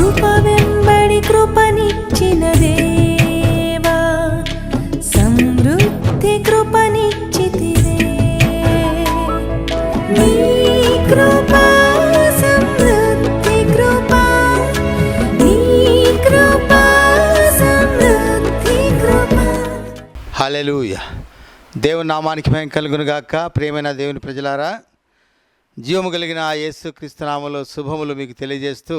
కృప వెంబడి కృపనిచ్చిన దేవా సమృద్ధి కృపనిచ్చితివే. నీ కృప సమృద్ధి కృప నీ కృప సమృద్ధి కృప. దేవుని నామానికి భయం కలుగునుగాక ప్రేమైన దేవుని ప్రజలారా జీవము కలిగిన యేసు క్రీస్తునామలో శుభములు మీకు తెలియజేస్తూ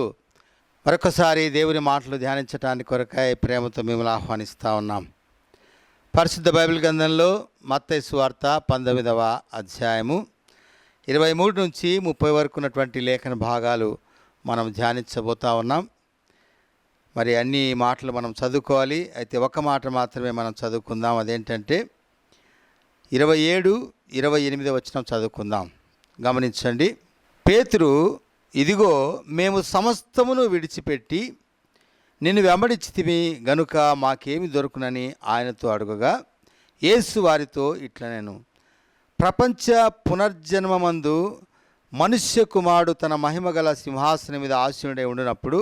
మరొకసారి దేవుని మాటలు ధ్యానించడానికి కొరకై ప్రేమతో మిమ్మల్ని ఆహ్వానిస్తూ ఉన్నాం. పరిశుద్ధ బైబిల్ గ్రంథంలో మత్తయి సువార్త పంతొమ్మిదవ అధ్యాయము ఇరవై మూడు నుంచి ముప్పై వరకు ఉన్నటువంటి లేఖన భాగాలు మనం ధ్యానించబోతా ఉన్నాం. మరి అన్ని మాటలు మనం చదువుకోవాలి. అయితే ఒక మాట మాత్రమే మనం చదువుకుందాం. అదేంటంటే ఇరవై ఏడు ఇరవై ఎనిమిది వచ్చిన చదువుకుందాం. గమనించండి. పేతురు ఇదిగో మేము సమస్తమును విడిచిపెట్టి నిన్ను వెంబడిచ్చితిమి గనుక మాకేమి దొరుకునని ఆయనతో అడుగగా యేసు వారితో ఇట్లా నేను ప్రపంచ పునర్జన్మమందు మనుష్య కుమారుడు తన మహిమగల సింహాసనం మీద ఆశీనుడై ఉండినప్పుడు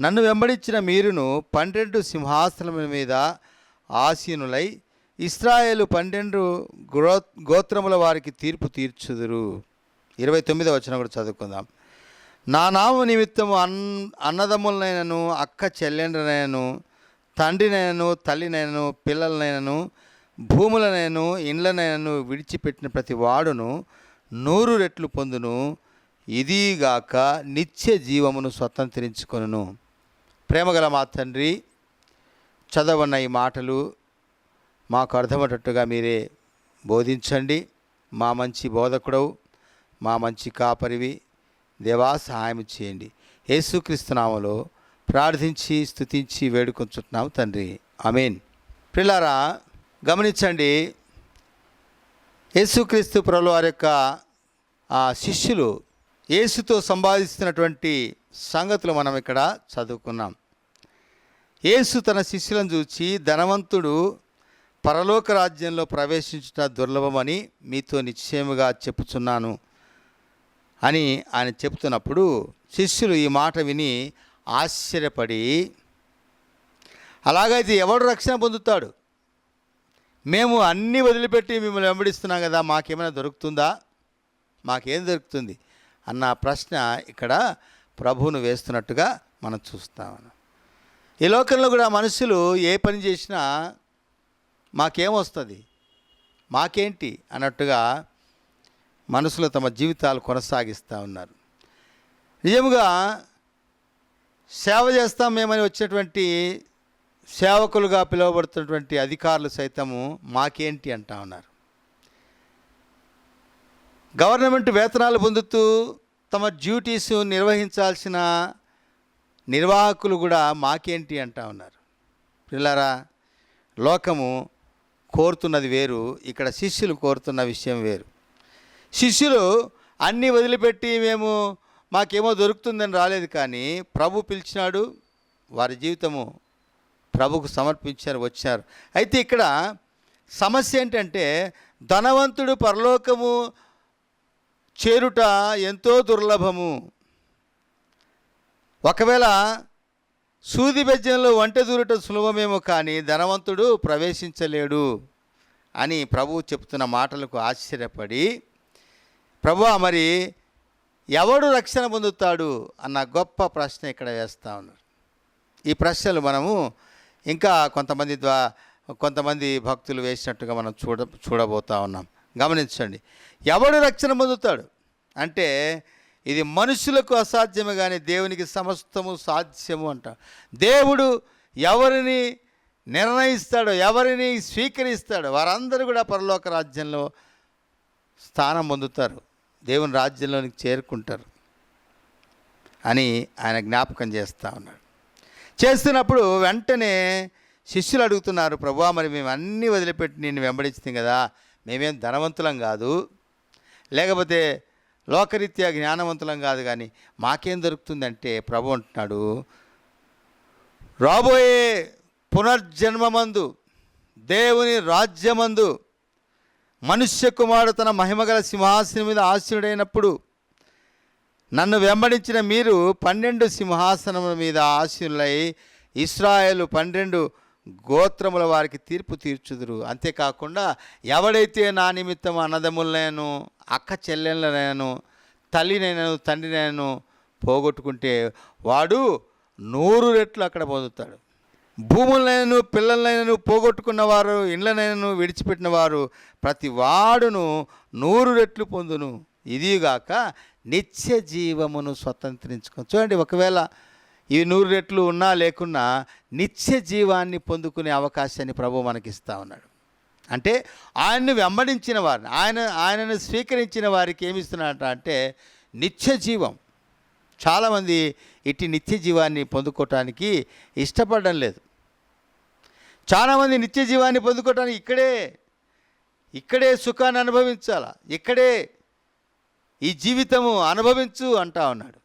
నన్ను వెంబడించిన మీరును పన్నెండు సింహాసనముల మీద ఆసీనులై ఇస్రాయేలు పన్నెండు గ్రో గోత్రముల వారికి తీర్పు తీర్చుదురు. ఇరవై తొమ్మిదో వచ్చిన కూడా చదువుకుందాం. నా నామ నిమిత్తము అన్ అన్నదమ్ములనైనను అక్క చెల్లెండ్రనైనను తండ్రినైనను తల్లినైనను పిల్లలనైనను భూములనైనను ఇండ్లనైనను విడిచిపెట్టిన ప్రతి వాడును నూరు రెట్లు పొందును. ఇదిగాక నిత్య జీవమును స్వతంత్రించుకొనును. ప్రేమగల మా తండ్రి చదవన్న ఈ మాటలు మాకు అర్థమయ్యేటట్టుగా మీరే బోధించండి. మా మంచి బోధకుడవు మా మంచి కాపరివి. దేవా సహాయం చేయండి. యేసుక్రీస్తునామలో ప్రార్థించి స్తుతించి వేడుకొంచుతున్నాము తండ్రి. అమేన్ పిల్లారా గమనించండి. యేసుక్రీస్తు ప్రభుల వారి యొక్క ఆ శిష్యులు యేసుతో సంపాదిస్తున్నటువంటి సంగతులు మనం ఇక్కడ చదువుకున్నాం. యేసు తన శిష్యులను చూచి ధనవంతుడు పరలోక రాజ్యంలో ప్రవేశించుట దుర్లభమని మీతో నిశ్చయముగా చెప్పుచున్నాను. అని ఆయన చెప్తున్నప్పుడు శిష్యులు ఈ మాట విని ఆశ్చర్యపడి అలాగైతే ఎవడు రక్షణ పొందుతాడు? మేము అన్నీ వదిలిపెట్టి మిమ్మల్ని వెంబడిస్తున్నాం కదా మాకేమైనా దొరుకుతుందా? మాకేం దొరుకుతుంది? అన్న ప్రశ్న ఇక్కడ ప్రభువును వేస్తున్నట్టుగా మనం చూస్తాం. ఈ లోకంలో కూడా మనుషులు ఏ పని చేసినా మాకేమొస్తుంది మాకేంటి? అన్నట్టుగా మనసులో తమ జీవితాలు కొనసాగిస్తూ ఉన్నారు. నిజముగా సేవ చేస్తాం మేమని వచ్చినటువంటి సేవకులుగా పిలువబడుతున్నటువంటి అధికారులు సైతము మాకేంటి అంటా ఉన్నారు. గవర్నమెంట్ వేతనాలు పొందుతూ తమ డ్యూటీస్ నిర్వహించాల్సిన నిర్వాహకులు కూడా మాకేంటి అంటా ఉన్నారు. పిల్లారా లోకము కోరుతున్నది వేరు ఇక్కడ శిష్యులు కోరుతున్న విషయం వేరు. శిష్యులు అన్నీ వదిలిపెట్టి మేము మాకేమో దొరుకుతుందని రాలేదు కానీ ప్రభు పిలిచినాడు వారి జీవితము ప్రభుకు సమర్పించారు వచ్చారు అయితే ఇక్కడ సమస్య ఏంటంటే ధనవంతుడు పరలోకము చేరుట ఎంతో దుర్లభము. ఒకవేళ సూది బెజ్జంలో వంట దూరట సులభమేమో కానీ ధనవంతుడు ప్రవేశించలేడు అని ప్రభువు చెప్తున్న మాటలకు ఆశ్చర్యపడి ప్రభా మరి ఎవడు రక్షణ పొందుతాడు అన్న గొప్ప ప్రశ్న ఇక్కడ వేస్తా ఉన్నారు. ఈ ప్రశ్నలు మనము ఇంకా కొంతమంది ద్వా కొంతమంది భక్తులు వేసినట్టుగా మనం చూడ చూడబోతా ఉన్నాం. గమనించండి. ఎవడు రక్షణ పొందుతాడు? అంటే ఇది మనుషులకు అసాధ్యము కానీ దేవునికి సమస్తము సాధ్యము అంట. దేవుడు ఎవరిని నిర్ణయిస్తాడో ఎవరిని స్వీకరిస్తాడో వారందరూ కూడా పరలోక రాజ్యంలో స్థానం పొందుతారు. దేవుని రాజ్యంలోనికి చేరుకుంటారు అని ఆయన జ్ఞాపకం చేస్తూ ఉన్నాడు. చేస్తున్నప్పుడు వెంటనే శిష్యులు అడుగుతున్నారు ప్రభువా మరి మేము అన్నీ వదిలిపెట్టి నిన్ను వెంబడించింది కదా మేమేం ధనవంతులం కాదు లేకపోతే లోకరీత్యా జ్ఞానవంతులం కాదు కానీ మాకేం దొరుకుతుందంటే ప్రభు అంటున్నాడు రాబోయే పునర్జన్మమందు దేవుని రాజ్యమందు మనుష్య కుమారుడు తన మహిమగల సింహాసనం మీద ఆశీనుడైనప్పుడు నన్ను వెంబడించిన మీరు పన్నెండు సింహాసనముల మీద ఆశీనులై ఇస్రాయేలు పన్నెండు గోత్రముల వారికి తీర్పు తీర్చుదురు. అంతేకాకుండా ఎవడైతే నా నిమిత్తం అన్నదమ్ములనైను అక్క చెల్లెళ్ళనైను తల్లినైనను తండ్రినైను పోగొట్టుకుంటే వాడు నూరు రెట్లు అక్కడ పొందుతాడు. భూములైనను పిల్లలైనను పోగొట్టుకున్న వారు ఇండ్లనైనను విడిచిపెట్టిన వారు ప్రతి వాడును నూరు రెట్లు పొందును. ఇదిగాక నిత్య జీవమును స్వతంత్రించుకొని చూడండి ఒకవేళ ఈ నూరు రెట్లు ఉన్నా లేకున్నా నిత్య జీవాన్ని పొందుకునే అవకాశాన్ని ప్రభు మనకిస్తా ఉన్నాడు. అంటే ఆయన్ని వెంబడించిన వారిని ఆయన ఆయనను స్వీకరించిన వారికి ఏమిస్తున్నాడట అంటే నిత్య జీవం. చాలామంది ఇట్టి నిత్య జీవాన్ని పొందుకోవటానికి ఇష్టపడడం లేదు. చాలామంది నిత్య జీవాన్ని పొందుకోవటానికి ఇక్కడే ఇక్కడే సుఖాన్ని అనుభవించాలా? ఇక్కడే ఈ జీవితము అనుభవించు అంటా ఉన్నాడు.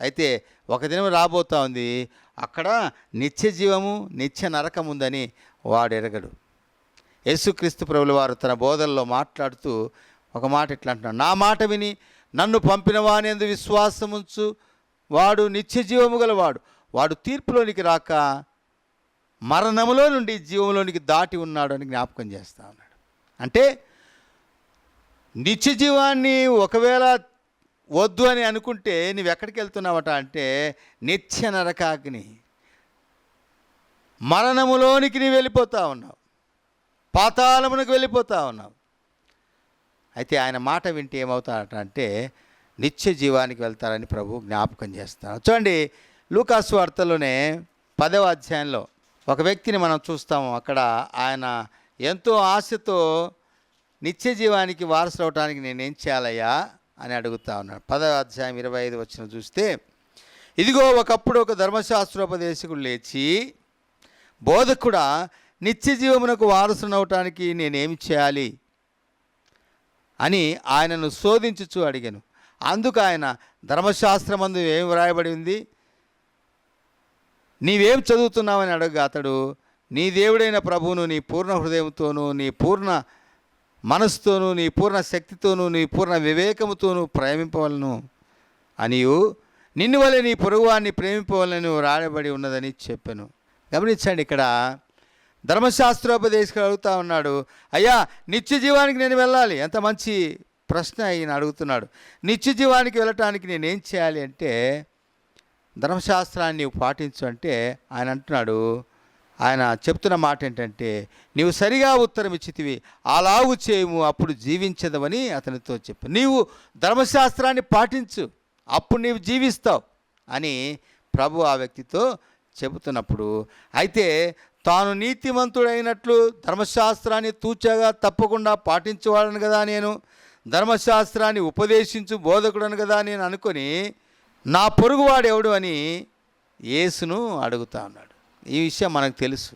అయితే ఒక దినం రాబోతా ఉంది అక్కడ నిత్య జీవము నిత్య నరకం ఉందని వాడు ఎరగడు. యేసుక్రీస్తు ప్రభుల వారు తన బోధనలో మాట్లాడుతూ ఒక మాట ఇట్లా అంటున్నాడు నా మాట విని నన్ను పంపిన వానేందు విశ్వాసముంచు వాడు నిత్య జీవము గలవాడు. వాడు తీర్పులోనికి రాక మరణములో నుండి జీవంలోనికి దాటి ఉన్నాడు అని జ్ఞాపకం చేస్తా ఉన్నాడు. అంటే నిత్య జీవాన్ని ఒకవేళ వద్దు అని అనుకుంటే నువ్వు ఎక్కడికి వెళ్తున్నావట అంటే నిత్య నరకాగ్ని. మరణములోనికి నీవు వెళ్ళిపోతా ఉన్నావు. పాతాళమునికి వెళ్ళిపోతా ఉన్నావు. అయితే ఆయన మాట వింటే ఏమవుతాడట అంటే నిత్య జీవానికి వెళ్తారని ప్రభు జ్ఞాపకం చేస్తాను చూడండి లూకాసు వార్తలోనే పదవ అధ్యాయంలో ఒక వ్యక్తిని మనం చూస్తాము. అక్కడ ఆయన ఎంతో ఆశతో నిత్య జీవానికి వారసులు అవటానికి నేనేం చేయాలయ్యా అని అడుగుతా ఉన్నాడు. పదవ అధ్యాయం ఇరవై ఐదు వచ్చిన చూస్తే ఇదిగో ఒకప్పుడు ఒక ధర్మశాస్త్రోపదేశకుడు లేచి బోధకుడా నిత్య జీవమునకు వారసునవటానికి నేనేమి చేయాలి? అని ఆయనను శోధించుచు అడిగాను. అందుకు ఆయన ధర్మశాస్త్రమందు ఏమి వ్రాయబడి ఉంది? నీవేం చదువుతున్నావని అడగగా అతడు నీ దేవుడైన ప్రభువును నీ పూర్ణ హృదయంతోనూ నీ పూర్ణ మనస్సుతోనూ నీ పూర్ణ శక్తితోనూ నీ పూర్ణ వివేకముతోనూ ప్రేమింపవలను. అనియు నిన్ను వలె నీ పొరుగువాన్ని ప్రేమింపవలను రాయబడి ఉన్నదని చెప్పాను. గమనించండి ఇక్కడ. ధర్మశాస్త్రోపదేశకుడు అడుగుతా ఉన్నాడు అయ్యా నిత్య జీవానికి నేను వెళ్ళాలి. ఎంత మంచి ప్రశ్న ఈయన అడుగుతున్నాడు. నిత్య జీవానికి వెళ్ళటానికి నేనేం చేయాలి అంటే ధర్మశాస్త్రాన్ని పాటించు అంటే ఆయన అంటున్నాడు ఆయన చెప్తున్న మాట ఏంటంటే నీవు సరిగా ఉత్తరం ఇచ్చితివి అలాగు చేయము అప్పుడు జీవించదవని అతనితో చెప్పు. నీవు ధర్మశాస్త్రాన్ని పాటించు అప్పుడు నీవు జీవిస్తావు అని ప్రభు ఆ వ్యక్తితో చెబుతున్నప్పుడు అయితే తాను నీతిమంతుడైనట్లు ధర్మశాస్త్రాన్ని తూచగా తప్పకుండా పాటించేవాడను కదా నేను ధర్మశాస్త్రాన్ని ఉపదేశించు బోధకుడను కదా నేను అనుకొని నా పొరుగువాడు ఎవడు అని యేసును అడుగుతా ఉన్నాడు ఈ విషయం మనకు తెలుసు.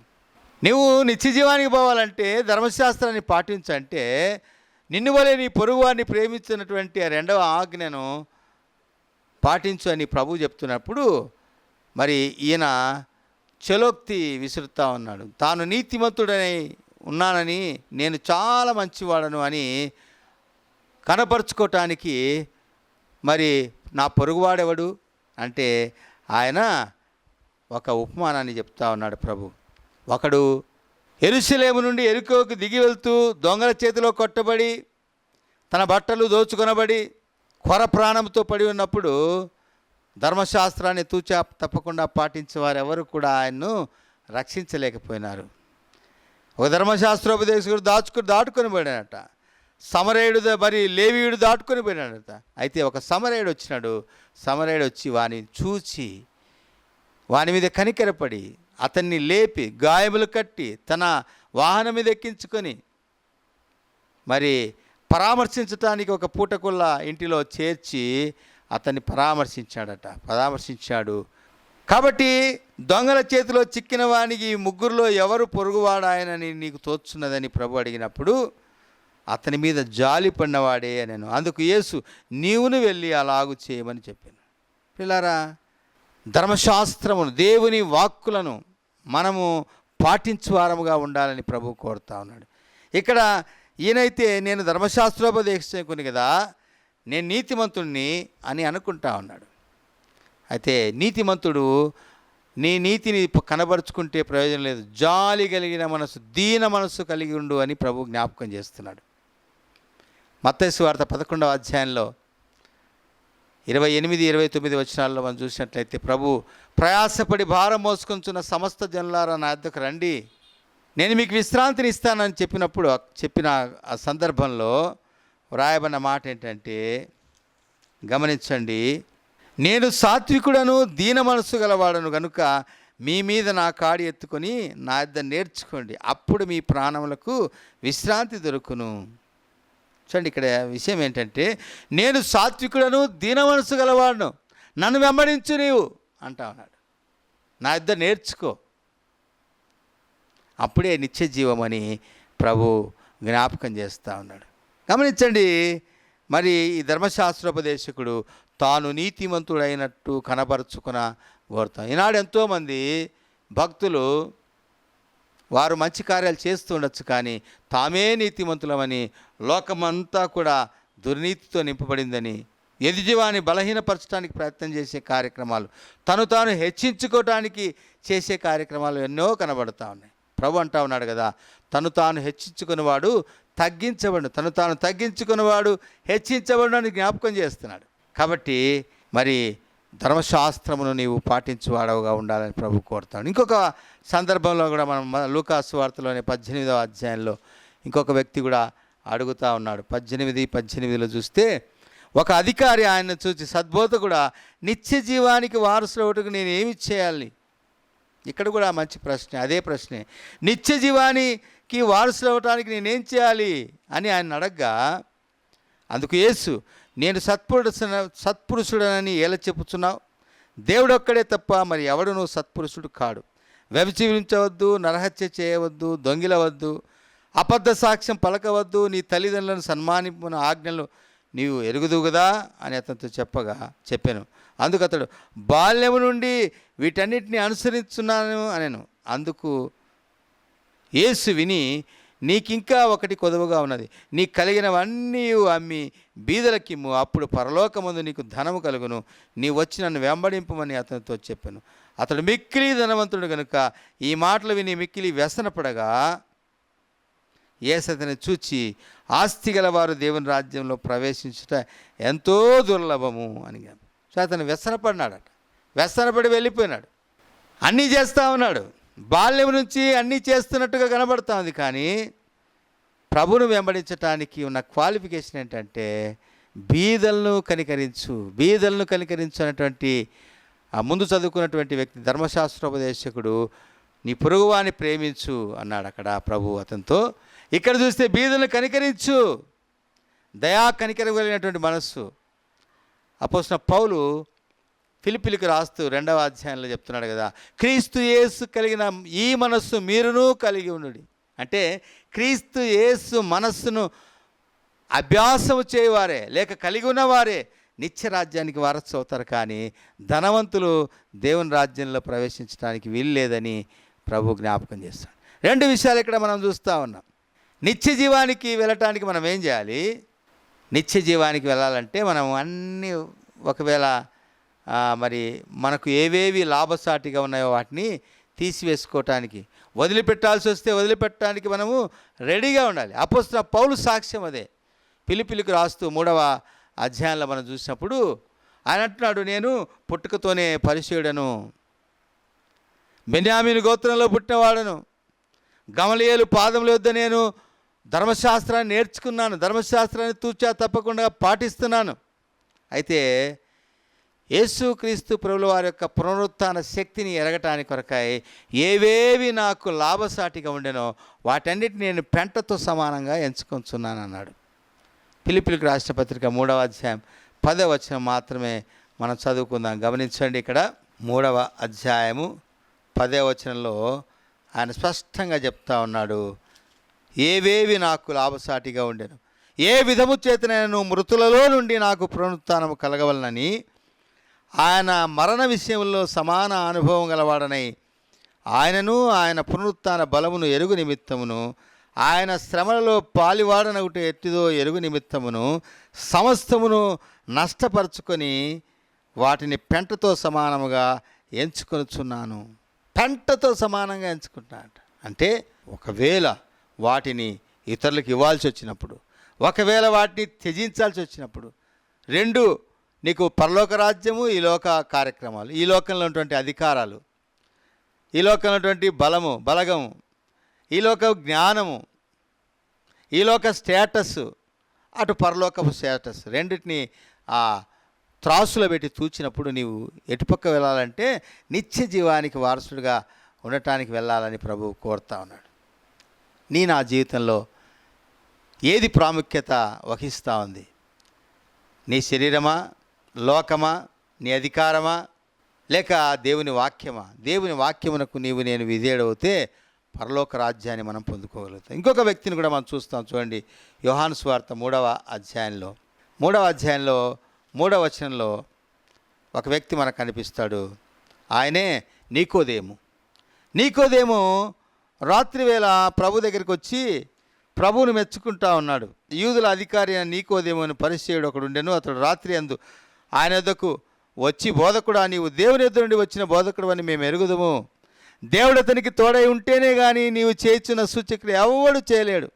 నువ్వు నిత్యజీవానికి పోవాలంటే ధర్మశాస్త్రాన్ని పాటించంటే నిన్ను వలె నీ పొరుగువాడిని ప్రేమించినటువంటి ఆ రెండవ ఆజ్ఞను పాటించు అని ప్రభు చెప్తున్నప్పుడు మరి ఈయన చలోక్తి విసురుతా ఉన్నాడు. తాను నీతిమంతుడని ఉన్నానని నేను చాలా మంచివాడను అని కనపరుచుకోవటానికి మరి నా పొరుగువాడెవడు? అంటే ఆయన ఒక ఉపమానాన్ని చెప్తా ఉన్నాడు ప్రభు. ఒకడు ఎరుసలేము నుండి ఎరుకోకు దిగి వెళ్తూ దొంగల చేతిలో కొట్టబడి తన బట్టలు దోచుకొనబడి కొర ప్రాణంతో పడి ఉన్నప్పుడు ధర్మశాస్త్రాన్ని తూచా తప్పకుండా పాటించే వారెవరు కూడా ఆయన్ను రక్షించలేకపోయినారు. ఒక ధర్మశాస్త్రోపదేశకుడు దాచుకుని దాటుకొని పడినట్ట సమరేయుడు మరి లేవీయుడు దాటుకొని పోయినాడట. అయితే ఒక సమరేయుడు వచ్చినాడు. సమరేయుడు వచ్చి వాని చూచి వాని మీద కనికరపడి అతన్ని లేపి గాయములు కట్టి తన వాహనం మీద ఎక్కించుకొని మరి పరామర్శించటానికి ఒక పూటకుల్ల ఇంటిలో చేర్చి అతన్ని పరామర్శించాడట. పరామర్శించాడు. కాబట్టి దొంగల చేతిలో చిక్కిన వానికి ఈ ముగ్గురులో ఎవరు పొరుగువాడాయనని నీకు తోచున్నదని ప్రభు అడిగినప్పుడు అతని మీద జాలి పడినవాడే నేను. అందుకు యేసు నీవును వెళ్ళి అలాగు చేయమని చెప్పాను. పిల్లారా ధర్మశాస్త్రమును దేవుని వాక్కులను మనము పాటించువారముగా ఉండాలని ప్రభు కోరుతా ఉన్నాడు. ఇక్కడ ఈయనైతే నేను ధర్మశాస్త్రోపదేశకుని కదా నేను నీతిమంతుడిని అని అనుకుంటా ఉన్నాడు. అయితే నీతిమంతుడు నీ నీతిని కనబరుచుకుంటే ప్రయోజనం లేదు. జాలి కలిగిన మనసు దీన మనసు కలిగి ఉండు అని ప్రభు జ్ఞాపకం చేస్తున్నాడు. మత్తయి వార్త పదకొండవ అధ్యాయంలో ఇరవై ఎనిమిది ఇరవై తొమ్మిది వచనాల్లో మనం చూసినట్లయితే ప్రభు ప్రయాసపడి భారం మోసుకుంటున్న సమస్త జనులారా నా యొద్దకు రండి. నేను మీకు విశ్రాంతిని ఇస్తానని చెప్పినప్పుడు చెప్పిన ఆ సందర్భంలో వ్రాయబడిన మాట ఏంటంటే గమనించండి నేను సాత్వికుడను దీన మనస్సు గలవాడను కనుక మీ మీద నా కాడి ఎత్తుకొని నా ఇద్దరు నేర్చుకోండి. అప్పుడు మీ ప్రాణములకు విశ్రాంతి దొరుకును. చూడండి ఇక్కడ విషయం ఏంటంటే నేను సాత్వికుడను దీన మనసు గలవాడును. నన్ను వెంబడించు నీవు. అంటా ఉన్నాడు. నా ఇద్దరు నేర్చుకో. అప్పుడే నిత్య జీవమని ప్రభు జ్ఞాపకం చేస్తూ ఉన్నాడు. గమనించండి మరి ఈ ధర్మశాస్త్రోపదేశకుడు తాను నీతిమంతుడైనట్టు కనపరుచుకున్న కోరుతాం ఈనాడు ఎంతోమంది భక్తులు వారు మంచి కార్యాలు చేస్తూ ఉండొచ్చు కానీ తామే నీతిమంతులమని లోకమంతా కూడా దుర్నీతితో నింపబడిందని ఎదుజీవాన్ని బలహీనపరచడానికి ప్రయత్నం చేసే కార్యక్రమాలు తను తాను హెచ్చించుకోవటానికి చేసే కార్యక్రమాలు ఎన్నో కనబడుతూ ఉన్నాయి. ప్రభు అంటా ఉన్నాడు కదా తను తాను హెచ్చించుకునేవాడు తగ్గించబడు తను తాను తగ్గించుకునేవాడు హెచ్చించబడు అని జ్ఞాపకం చేస్తున్నాడు. కాబట్టి మరి ధర్మశాస్త్రమును నీవు పాటించువాడవుగా ఉండాలని ప్రభు కోరుతాను ఇంకొక సందర్భంలో కూడా మనం లూకాసు వార్తలోని పద్దెనిమిదవ అధ్యాయంలో ఇంకొక వ్యక్తి కూడా అడుగుతా ఉన్నాడు. పద్దెనిమిది పద్దెనిమిదిలో చూస్తే ఒక అధికారి ఆయన చూసి సద్బోధ కూడా నిత్య జీవానికి వారసులవుటకు నేను ఏమి చేయాలి? ఇక్కడ కూడా మంచి ప్రశ్న అదే ప్రశ్నే. నిత్య జీవానికి వారసులవటానికి నేనేం చేయాలి? అని ఆయన అడగ్గా అందుకు యేసు నేను సత్పురుడు సత్పురుషుడనని ఎలా చెప్పుచున్నావు? దేవుడు ఒక్కడే తప్ప మరి ఎవడను సత్పురుషుడు కాడు. వ్యభిచీవించవద్దు నరహత్య చేయవద్దు దొంగిలవద్దు అబద్ధ సాక్ష్యం పలకవద్దు నీ తల్లిదండ్రులను సన్మానింపున ఆజ్ఞలు నీవు ఎరుగుదు కదా అని అతనితో చెప్పగా చెప్పాను. అందుకు అతడు బాల్యము నుండి వీటన్నిటిని అనుసరిస్తున్నాను అనెను. అందుకు యేసు విని నీకింకా ఒకటి కొదువుగా ఉన్నది. నీకు కలిగినవన్నీ అమ్మి బీదలకిమ్ము. అప్పుడు పరలోకమందు నీకు ధనము కలుగును. నీ వచ్చి నన్ను వెంబడింపమని అతనితో చెప్పాను. అతడు మిక్కిలి ధనవంతుడు కనుక ఈ మాటలు విని మిక్కిలి వ్యసనపడగా ఏసతని చూచి ఆస్తి గలవారు దేవుని రాజ్యంలో ప్రవేశించుట ఎంతో దుర్లభము అని సో అతను వ్యసనపడినాడట వ్యసనపడి వెళ్ళిపోయినాడు. అన్నీ చేస్తూ ఉన్నాడు. బాల్యం నుంచి అన్నీ చేస్తున్నట్టుగా కనబడుతుంది కానీ ప్రభును వెంబడించటానికి ఉన్న క్వాలిఫికేషన్ ఏంటంటే బీదలను కనికరించు బీదలను కనికరించు అనేటువంటి ముందు చదువుకున్నటువంటి వ్యక్తి ధర్మశాస్త్రోపదేశకుడు నీ పొరుగువాని ప్రేమించు అన్నాడు అక్కడ ప్రభు అతనితో. ఇక్కడ చూస్తే బీదలను కనికరించు దయా కనికరగలిగినటువంటి మనస్సు. అపోసిన పౌలు ఫిలిపిలికి రాస్తూ రెండవ అధ్యాయంలో చెప్తున్నాడు కదా క్రీస్తు యేసు కలిగిన ఈ మనస్సు మీరును కలిగి ఉండు అంటే క్రీస్తు యేసు మనస్సును అభ్యాసము చేయవారే లేక కలిగి ఉన్నవారే నిత్య రాజ్యానికి వారసు అవుతారు కానీ ధనవంతులు దేవుని రాజ్యంలో ప్రవేశించడానికి వీల్లేదని ప్రభు జ్ఞాపకం చేస్తాడు. రెండు విషయాలు ఇక్కడ మనం చూస్తూ ఉన్నాం. నిత్య జీవానికి వెళ్ళటానికి మనం ఏం చేయాలి? నిత్య జీవానికి వెళ్ళాలంటే మనం అన్నీ ఒకవేళ మరి మనకు ఏవేవి లాభసాటిగా ఉన్నాయో వాటిని తీసివేసుకోవటానికి వదిలిపెట్టాల్సి వస్తే వదిలిపెట్టడానికి మనము రెడీగా ఉండాలి. అపోస్తున్న పౌలు సాక్ష్యం అదే. పిలిపిలికి రాస్తూ మూడవ అధ్యాయంలో మనం చూసినప్పుడు ఆయన అంటున్నాడు నేను పుట్టుకతోనే పరిచయుడను. బెన్యామీని గోత్రంలో పుట్టినవాడను. గమలియలు పాదముల వద్ద నేను ధర్మశాస్త్రాన్ని నేర్చుకున్నాను. ధర్మశాస్త్రాన్ని తూచా తప్పకుండా పాటిస్తున్నాను. అయితే యేసుక్రీస్తు ప్రభుల వారి యొక్క పునరుత్థాన శక్తిని ఎరగటానికి కొరకాయి ఏవేవి నాకు లాభసాటిగా ఉండెనో వాటన్నిటిని నేను పెంటతో సమానంగా ఎంచుకొంచున్నాను అన్నాడు పిలిపిలికి రాష్ట్ర పత్రిక మూడవ అధ్యాయం పదవ వచనం మాత్రమే మనం చదువుకుందాం. గమనించండి ఇక్కడ మూడవ అధ్యాయము పదే వచనంలో ఆయన స్పష్టంగా చెప్తా ఉన్నాడు. ఏవేవి నాకు లాభసాటిగా ఉండెను? ఏ విధము చేతనైనా మృతులలో నుండి నాకు పునరుత్నము కలగవలనని ఆయన మరణ విషయంలో సమాన అనుభవం గలవాడనై ఆయనను ఆయన పునరుత్న బలమును ఎరుగు నిమిత్తమును ఆయన శ్రమలలో పాలివాడనగుట ఎట్టిదో ఎరుగు నిమిత్తమును సమస్తమును నష్టపరుచుకొని వాటిని పెంటతో సమానముగా ఎంచుకొనుచున్నాను. పెంటతో సమానంగా ఎంచుకుంటాను అంటే ఒకవేళ వాటిని ఇతరులకు ఇవ్వాల్సి వచ్చినప్పుడు ఒకవేళ వాటిని త్యజించాల్సి వచ్చినప్పుడు రెండు నీకు పరలోక రాజ్యము ఈ లోక కార్యక్రమాలు. ఈ లోకంలో ఉన్నటువంటి అధికారాలు. ఈ లోకంలో ఉన్నటువంటి బలము బలగము. ఈ లోక జ్ఞానము. ఈ లోక స్టేటస్ అటు పరలోకపు స్టేటస్. రెండింటిని ఆ త్రాసులో పెట్టి తూచినప్పుడు నీవు ఎటుపక్క వెళ్ళాలంటే నిత్య జీవానికి వారసుడిగా ఉండటానికి వెళ్ళాలని ప్రభు కోరుతా ఉన్నాడు. నీ నా జీవితంలో ఏది ప్రాముఖ్యత వహిస్తూ ఉంది? నీ శరీరమా? లోకమా? నీ అధికారమా? లేక దేవుని వాక్యమా? దేవుని వాక్యమునకు నీవు నేను విధేయుడవుతే పరలోక రాజ్యాన్ని మనం పొందుకోగలుగుతాం. ఇంకొక వ్యక్తిని కూడా మనం చూస్తాం చూడండి. యోహాను స్వార్త మూడవ అధ్యాయంలో. మూడవ అధ్యాయంలో మూడవ వచనంలో ఒక వ్యక్తి మనకు కనిపిస్తాడు. ఆయనే నీకోదేము. నీకోదేమో రాత్రి వేళ ప్రభు దగ్గరికి వచ్చి ప్రభువును మెచ్చుకుంటా ఉన్నాడు. యూదుల అధికారి అయిన నీకోదేమో అని పరిచయుడు ఒకడు ఉండెను. అతడు రాత్రి అందు ఆయన వద్దకు వచ్చి బోధకుడా నీవు దేవుని ఎదురు నుండి వచ్చిన బోధకుడు అని మేము ఎరుగుదము. దేవుడు అతనికి తోడై ఉంటేనే కానీ నీవు చేయించిన సూచకులు ఎవడు చేయలేడు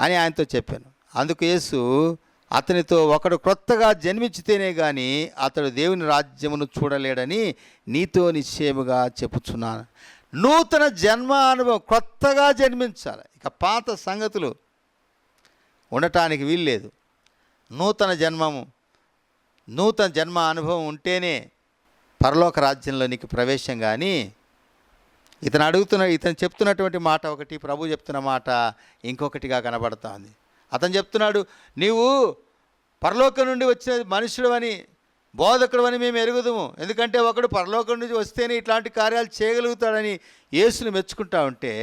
అని ఆయనతో చెప్పాను. అందుకు యేసు అతనితో ఒకడు క్రొత్తగా జన్మించితేనే కానీ అతడు దేవుని రాజ్యమును చూడలేడని నీతో నిశ్చయముగా చెప్పుచున్నాను. నూతన జన్మ అనుభవం కొత్తగా జన్మించాలి. ఇక పాత సంగతులు ఉండటానికి వీల్లేదు. నూతన జన్మము నూతన జన్మ అనుభవం ఉంటేనే పరలోక రాజ్యంలో నీకు ప్రవేశం కానీ ఇతను అడుగుతున్న ఇతను చెప్తున్నటువంటి మాట ఒకటి ప్రభు చెప్తున్న మాట ఇంకొకటిగా కనబడుతోంది. అతను చెప్తున్నాడు నీవు పరలోకం నుండి వచ్చిన మనుషుడు అని బోధకుడు అని మేము ఎరుగుదుము. ఎందుకంటే ఒకడు పరలోకం నుంచి వస్తేనే ఇట్లాంటి కార్యాలు చేయగలుగుతాడని యేసుని మెచ్చుకుంటా ఉంటే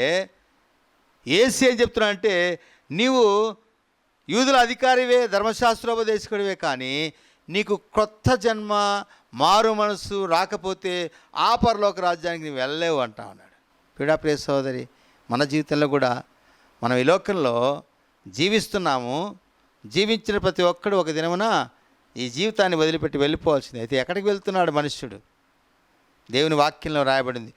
ఏసు ఏం చెప్తున్నా అంటే నీవు యూదుల అధికారివే ధర్మశాస్త్రోపదేశకుడివే కానీ నీకు కొత్త జన్మ మారు మనసు రాకపోతే ఆ పరలోక రాజ్యానికి నీవు వెళ్ళలేవు అంటా ఉన్నాడు. పీడాప్రియ సోదరి మన జీవితంలో కూడా మనం ఈ లోకంలో జీవిస్తున్నాము. జీవించిన ప్రతి ఒక్కడు ఒక దినమున ఈ జీవితాన్ని వదిలిపెట్టి వెళ్ళిపోవాల్సింది. అయితే ఎక్కడికి వెళ్తున్నాడు మనుష్యుడు? దేవుని వాక్యంలో రాయబడింది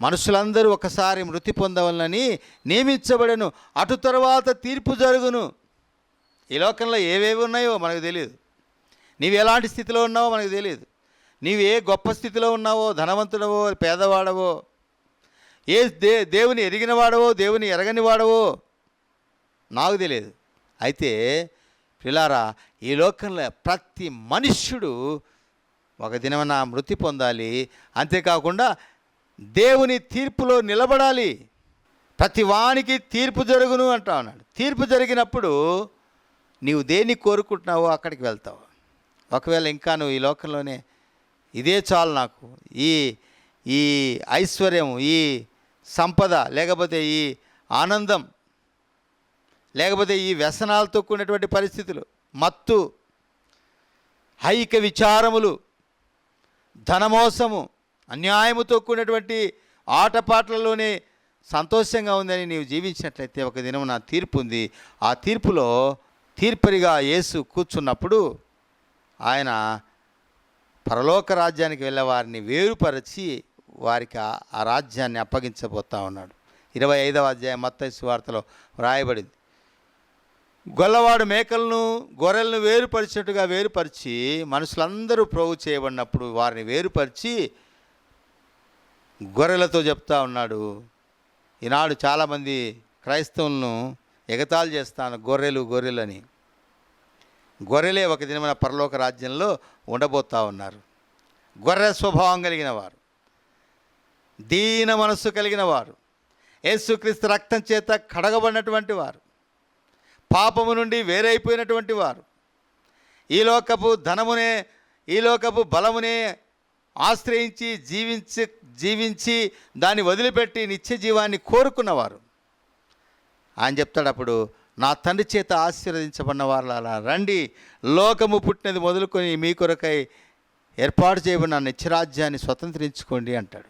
మనుషులందరూ ఒకసారి మృతి పొందవలనని నియమించబడను. అటు తర్వాత తీర్పు జరుగును. ఈ లోకంలో ఏవేవి ఉన్నాయో మనకు తెలియదు నీవు ఎలాంటి స్థితిలో ఉన్నావో మనకు తెలియదు నీవు ఏ గొప్ప స్థితిలో ఉన్నావో ధనవంతుడవో పేదవాడవో ఏ దే దేవుని ఎరిగిన వాడవో దేవుని ఎరగని వాడవో నాకు తెలియదు అయితే పిల్లారా ఈ లోకంలో ప్రతి మనుష్యుడు ఒక దినమన మృతి పొందాలి. అంతేకాకుండా దేవుని తీర్పులో నిలబడాలి. ప్రతి వానికి తీర్పు జరుగును అంటా ఉన్నాడు. తీర్పు జరిగినప్పుడు నీవు దేన్ని కోరుకుంటున్నావో అక్కడికి వెళ్తావు. ఒకవేళ ఇంకా నువ్వు ఈ లోకంలోనే ఇదే చాలు నాకు. ఈ ఈ ఐశ్వర్యం ఈ సంపద లేకపోతే ఈ ఆనందం లేకపోతే ఈ వ్యసనాలతో కూడినటువంటి పరిస్థితులు మత్తు హైక విచారములు ధనమోసము అన్యాయముతో కూడినటువంటి ఆటపాటలలోనే సంతోషంగా ఉందని నీవు జీవించినట్లయితే ఒక దినం నా తీర్పు ఉంది. ఆ తీర్పులో తీర్పరిగా యేసు కూర్చున్నప్పుడు ఆయన పరలోక రాజ్యానికి వెళ్ళే వారిని వేరుపరిచి వారికి ఆ- రాజ్యాన్ని అప్పగించబోతా ఉన్నాడు. ఇరవై ఐదవ అధ్యాయం మత్తయి వార్తలో వ్రాయబడింది. గొల్లవాడు మేకలను గొర్రెలను వేరుపరిచినట్టుగా వేరుపరిచి మనుషులందరూ ప్రోగు చేయబడినప్పుడు వారిని వేరుపరిచి గొర్రెలతో చెప్తా ఉన్నాడు. ఈనాడు చాలామంది క్రైస్తవులను ఎగతాళి చేస్తాను గొర్రెలు గొర్రెలని గొర్రెలే ఒక దినమైన పరలోక రాజ్యంలో ఉండబోతా ఉన్నారు. గొర్రె స్వభావం కలిగిన వారు దీన మనస్సు కలిగిన వారు యేసుక్రీస్తు రక్తం చేత కడగబడినటువంటి వారు. పాపము నుండి వేరైపోయినటువంటి వారు. ఈ లోకపు ధనమునే ఈ లోకపు బలమునే ఆశ్రయించి జీవించి జీవించి దాన్ని వదిలిపెట్టి నిత్య జీవాన్ని కోరుకున్నవారు. ఆయన చెప్తాడు అప్పుడు నా తండ్రి చేత ఆశీర్వదించబడిన వారు అలా రండి. లోకము పుట్టినది మొదలుకొని మీ కొరకై ఏర్పాటు చేయబడిన నిత్యరాజ్యాన్ని స్వతంత్రించుకోండి అంటాడు.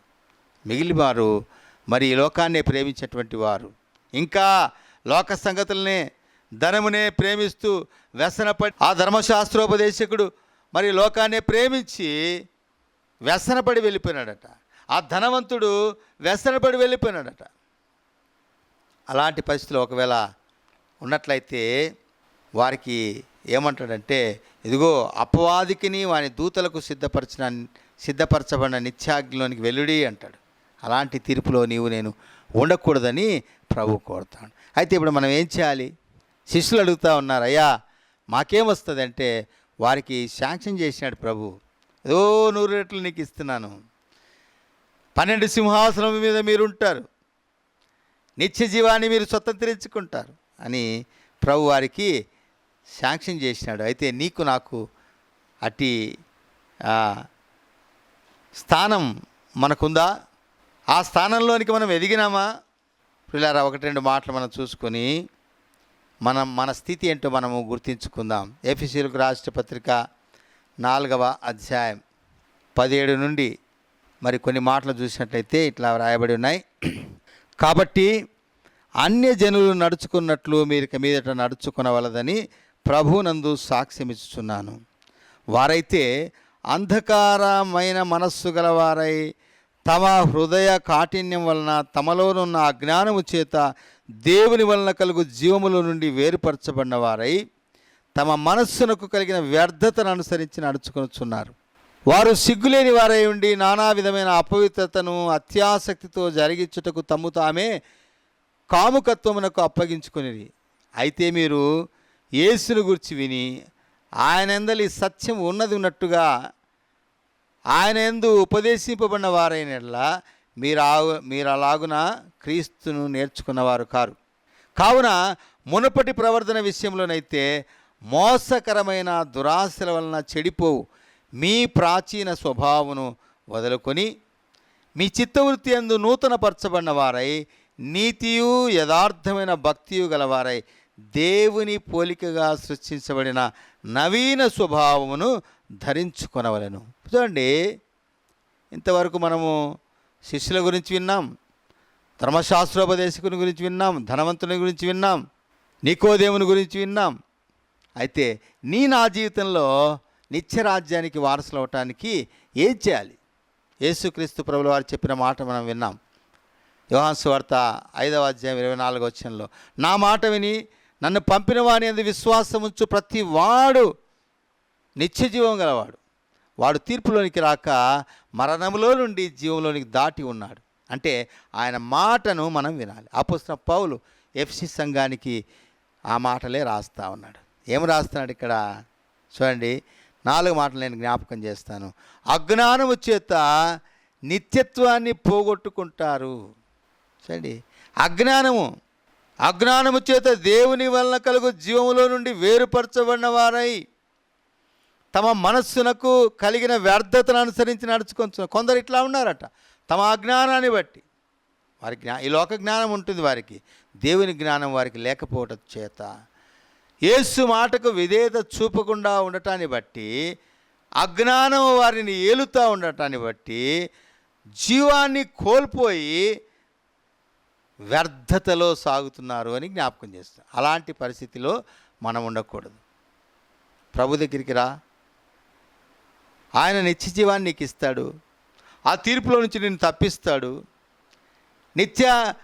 మిగిలి వారు మరి ఈ లోకాన్నే ప్రేమించినటువంటి వారు. ఇంకా లోక సంగతులనే ధనమునే ప్రేమిస్తూ వ్యసనపడి ఆ ధర్మశాస్త్రోపదేశకుడు మరి లోకాన్నే ప్రేమించి వ్యసనపడి వెళ్ళిపోయినాడట. ఆ ధనవంతుడు వ్యసనపడి వెళ్ళిపోయినాడట. అలాంటి పరిస్థితులు ఒకవేళ ఉన్నట్లయితే వారికి ఏమంటాడంటే ఇదిగో అపవాదికిని వాని దూతలకు సిద్ధపరచిన సిద్ధపరచబడిన నిత్యాగ్నిలోనికి వెలుడి అంటాడు. అలాంటి తీర్పులో నీవు నేను ఉండకూడదని ప్రభు కోరుతాను అయితే ఇప్పుడు మనం ఏం చేయాలి? శిష్యులు అడుగుతా ఉన్నారు అయ్యా మాకేం అంటే వారికి శాంక్షన్ చేసినాడు ప్రభు. ఏదో నూరు రెట్లు నీకు ఇస్తున్నాను. పన్నెండు సింహాసనం మీద మీరు ఉంటారు నిత్య జీవాన్ని మీరు స్వతంత్రించుకుంటారు. అని ప్రభు వారికి శాంక్షన్ చేసినాడు. అయితే నీకు నాకు అట్టి స్థానం మనకుందా? ఆ స్థానంలోనికి మనం ఎదిగినామా? పిల్లారా ఒకటి రెండు మాటలు మనం చూసుకొని మనం మన స్థితి ఏంటో మనము గుర్తించుకుందాం. ఏపీసీలకు రాష్ట్ర పత్రిక నాలుగవ అధ్యాయం పదిహేడు నుండి మరి కొన్ని మాటలు చూసినట్లయితే ఇట్లా రాయబడి ఉన్నాయి. కాబట్టి అన్య జనులు నడుచుకున్నట్లు మీరు మీదట నడుచుకునవలదని ప్రభునందు సాక్ష్యమిచ్చుచున్నాను. వారైతే అంధకారమైన మనస్సు గలవారై తమ హృదయ కాఠిన్యం వలన తమలోనున్న అజ్ఞానము చేత దేవుని వలన కలుగు జీవముల నుండి వేరుపరచబడిన వారై తమ మనస్సునకు కలిగిన వ్యర్థతను అనుసరించి నడుచుకొనుచున్నారు. వారు సిగ్గులేని వారై ఉండి నానా విధమైన అపవిత్రతను అత్యాసక్తితో జరిగించుటకు తమ్ము తామే కాముకత్వమునకు అప్పగించుకుని అయితే మీరు యేసును గురించి విని ఆయన ఎందలి సత్యం ఉన్నది ఉన్నట్టుగా ఆయన ఎందు ఉపదేశింపబడిన వారైనలా మీరు ఆ మీరు అలాగున క్రీస్తును నేర్చుకున్నవారు కారు. కావున మునుపటి ప్రవర్తన విషయంలోనైతే మోసకరమైన దురాశల వలన చెడిపోవు. మీ ప్రాచీన స్వభావమును వదులుకొని మీ చిత్తవృత్తి ఎందు నూతనపరచబడిన వారై నీతియు యథార్థమైన భక్తియు గలవారై దేవుని పోలికగా సృష్టించబడిన నవీన స్వభావమును ధరించుకొనవలెను. చూడండి ఇంతవరకు మనము శిష్యుల గురించి విన్నాం ధర్మశాస్త్రోపదేశకుని గురించి విన్నాం ధనవంతుని గురించి విన్నాం నికోదేవుని గురించి విన్నాం. అయితే నీ నా జీవితంలో నిత్యరాజ్యానికి వారసులు అవటానికి ఏం చేయాలి? యేసుక్రీస్తు ప్రభుల వారు చెప్పిన మాట మనం విన్నాం. యోహాన్స్ వార్త ఐదవ అధ్యాయం ఇరవై నాలుగు వచ్చంలో నా మాట విని నన్ను పంపిన వాని అందు విశ్వాసం ఉంచు ప్రతి వాడు నిత్య జీవం గలవాడు. వాడు తీర్పులోనికి రాక మరణంలో నుండి జీవంలోనికి దాటి ఉన్నాడు. అంటే ఆయన మాటను మనం వినాలి. అపోసిన పౌలు ఎఫ్సి సంఘానికి ఆ మాటలే రాస్తా ఉన్నాడు. ఏం రాస్తున్నాడు ఇక్కడ? చూడండి నాలుగు మాటలు నేను జ్ఞాపకం చేస్తాను. అజ్ఞానము చేత నిత్యత్వాన్ని పోగొట్టుకుంటారు. చూడండి. అజ్ఞానము. అజ్ఞానము చేత దేవుని వలన కలుగు జీవములో నుండి వేరుపరచబడిన వారై తమ మనస్సునకు కలిగిన వ్యర్థతను అనుసరించి నడుచుకొని కొందరు ఇట్లా ఉన్నారట. తమ అజ్ఞానాన్ని బట్టి. వారి జ్ఞా ఈ లోక జ్ఞానం ఉంటుంది వారికి. దేవుని జ్ఞానం వారికి లేకపోవటం చేత. యేసు మాటకు విధేయత చూపకుండా ఉండటాన్ని బట్టి అజ్ఞానం వారిని ఏలుతూ ఉండటాన్ని బట్టి జీవాన్ని కోల్పోయి వ్యర్థతలో సాగుతున్నారు అని జ్ఞాపకం చేస్తాం అలాంటి పరిస్థితిలో మనం ఉండకూడదు. ప్రభు దగ్గరికి రా. ఆయన నిత్య జీవాన్ని నీకు ఇస్తాడు. ఆ తీర్పులో నుంచి నిన్ను తప్పిస్తాడు. నిత్య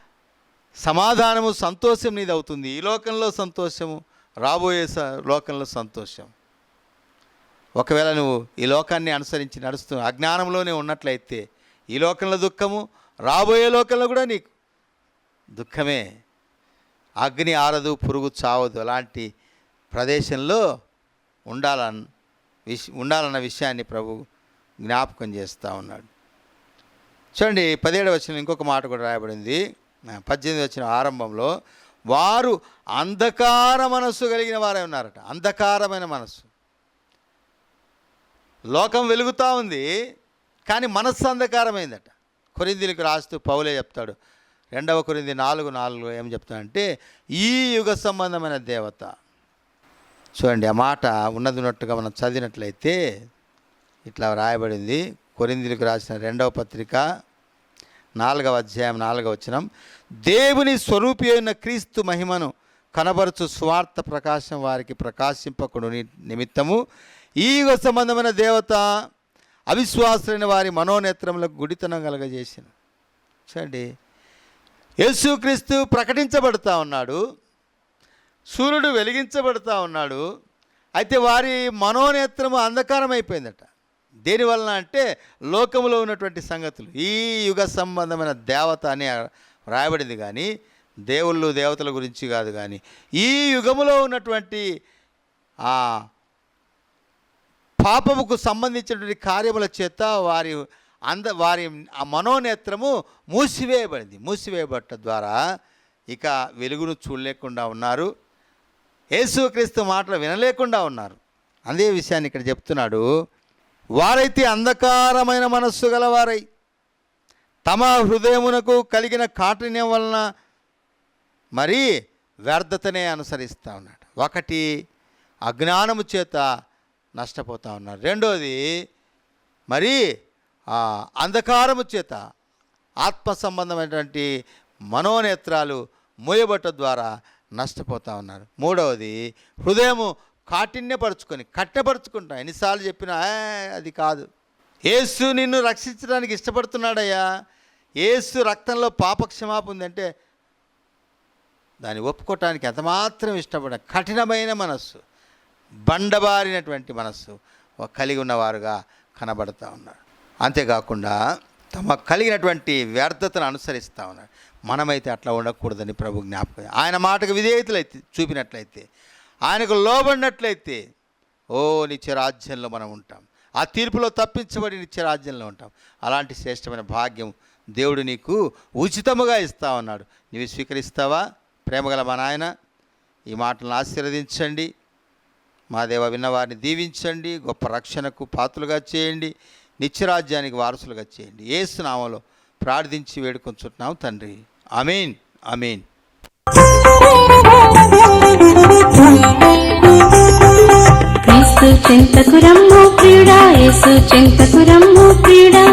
సమాధానము సంతోషం నీది అవుతుంది. ఈ లోకంలో సంతోషము రాబోయే స- లోకంలో సంతోషం. ఒకవేళ నువ్వు ఈ లోకాన్ని అనుసరించి నడుస్తూ అజ్ఞానంలోనే ఉన్నట్లయితే ఈ లోకంలో దుఃఖము రాబోయే లోకంలో కూడా నీకు దుఃఖమే. అగ్ని ఆరదు పురుగు చావదు అలాంటి ప్రదేశంలో ఉండాలన్న విష్ ఉండాలన్న విషయాన్ని ప్రభు జ్ఞాపకం చేస్తూ ఉన్నాడు. చూడండి పదిహేడు వచ్చిన ఇంకొక మాట కూడా రాయబడింది. పద్దెనిమిది వచ్చిన ఆరంభంలో వారు అంధకార మనస్సు కలిగిన వారే ఉన్నారట. అంధకారమైన మనస్సు. లోకం వెలుగుతూ ఉంది కానీ మనస్సు అంధకారమైందట. కొరిందీలకు రాస్తూ పౌలే చెప్తాడు రెండవ కొరింది నాలుగు నాలుగు ఏం చెప్తాడంటే ఈ యుగ సంబంధమైన దేవత. చూడండి ఆ మాట ఉన్నది ఉన్నట్టుగా మనం చదివినట్లయితే ఇట్లా రాయబడింది కొరిందీలకు రాసిన రెండవ పత్రిక నాలుగవ అధ్యాయం నాలుగవ వచనం. దేవుని స్వరూపి అయిన క్రీస్తు మహిమను కనబరచు స్వార్థ ప్రకాశం వారికి ప్రకాశింపకుడు నిమిత్తము. ఈ యుగ సంబంధమైన దేవత అవిశ్వాసులైన వారి మనోనేత్రములకు గుడితనం కలగజేసిన. చూడండి యేసుక్రీస్తు ప్రకటించబడుతూ ఉన్నాడు సూర్యుడు వెలిగించబడుతూ ఉన్నాడు అయితే వారి మనోనేత్రము అంధకారం అయిపోయిందట దేనివలన అంటే లోకములో ఉన్నటువంటి సంగతులు. ఈ యుగ సంబంధమైన దేవత అని రాయబడింది కానీ దేవుళ్ళు దేవతల గురించి కాదు కానీ ఈ యుగములో ఉన్నటువంటి ఆ పాపముకు సంబంధించినటువంటి కార్యముల చేత వారి అంద వారి ఆ మనోనేత్రము మూసివేయబడింది. మూసివేయబట్ట ద్వారా ఇక వెలుగును చూడలేకుండా ఉన్నారు. యేసుక్రీస్తు మాటలు వినలేకుండా ఉన్నారు. అదే విషయాన్ని ఇక్కడ చెప్తున్నాడు. వారైతే అంధకారమైన మనస్సు గలవారై తమ హృదయమునకు కలిగిన కాఠిన్యం వలన మరి వ్యర్థతనే అనుసరిస్తూ ఉన్నాడు. ఒకటి అజ్ఞానము చేత నష్టపోతూ ఉన్నారు. రెండోది మరి అంధకారము చేత ఆత్మ సంబంధమైనటువంటి మనోనేత్రాలు మూయబట్ట ద్వారా నష్టపోతూ ఉన్నారు. మూడవది హృదయము కాఠిన్యపరుచుకొని కట్టపరుచుకుంటాం ఎన్నిసార్లు చెప్పినా అది కాదు. ఏసు నిన్ను రక్షించడానికి ఇష్టపడుతున్నాడయ్యా. ఏసు రక్తంలో పాపక్షమాప ఉందంటే దాన్ని ఒప్పుకోవటానికి ఎంతమాత్రం ఇష్టపడ కఠినమైన మనస్సు బండబారినటువంటి మనస్సు కలిగి ఉన్నవారుగా కనబడతా ఉన్నారు. అంతేకాకుండా తమ కలిగినటువంటి వ్యర్థతను అనుసరిస్తూ ఉన్నారు. మనమైతే అట్లా ఉండకూడదని ప్రభు జ్ఞాపకం ఆయన మాటకు విధేయతలైతే చూపినట్లయితే ఆయనకు లోబడినట్లయితే ఓ నిత్యరాజ్యంలో మనం ఉంటాం. ఆ తీర్పులో తప్పించబడి నిత్యరాజ్యంలో ఉంటాం. అలాంటి శ్రేష్టమైన భాగ్యం దేవుడు నీకు ఉచితముగా ఇస్తా ఉన్నాడు. నీవు స్వీకరిస్తావా? ప్రేమగల మా నాయన ఈ మాటలను ఆశీర్వదించండి. మా దేవ విన్నవారిని దీవించండి. గొప్ప రక్షణకు పాత్రలుగా చేయండి. నిత్యరాజ్యానికి వారసులుగా చేయండి. ఏసునామలో ప్రార్థించి వేడుకొంచుంటున్నాం తండ్రి. అమీన్ అమీన్ క్రీస్తు చింతకు రమ్ము క్రీడా యేసు చింతకు రమ్ము క్రీడా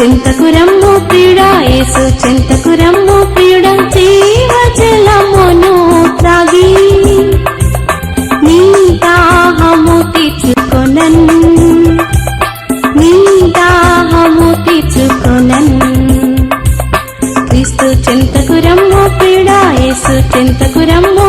చింతకు రమ్ము ప్రియుడా ఏసు చింతకు రమ్ము ప్రియుడా జీవజలమును త్రాగి నీ దాహము తీర్చుకొనన్ నీ దాహము తీర్చుకొనన్. క్రీస్తు చింతకు రమ్ము ప్రియుడా చింతకు రమ్ము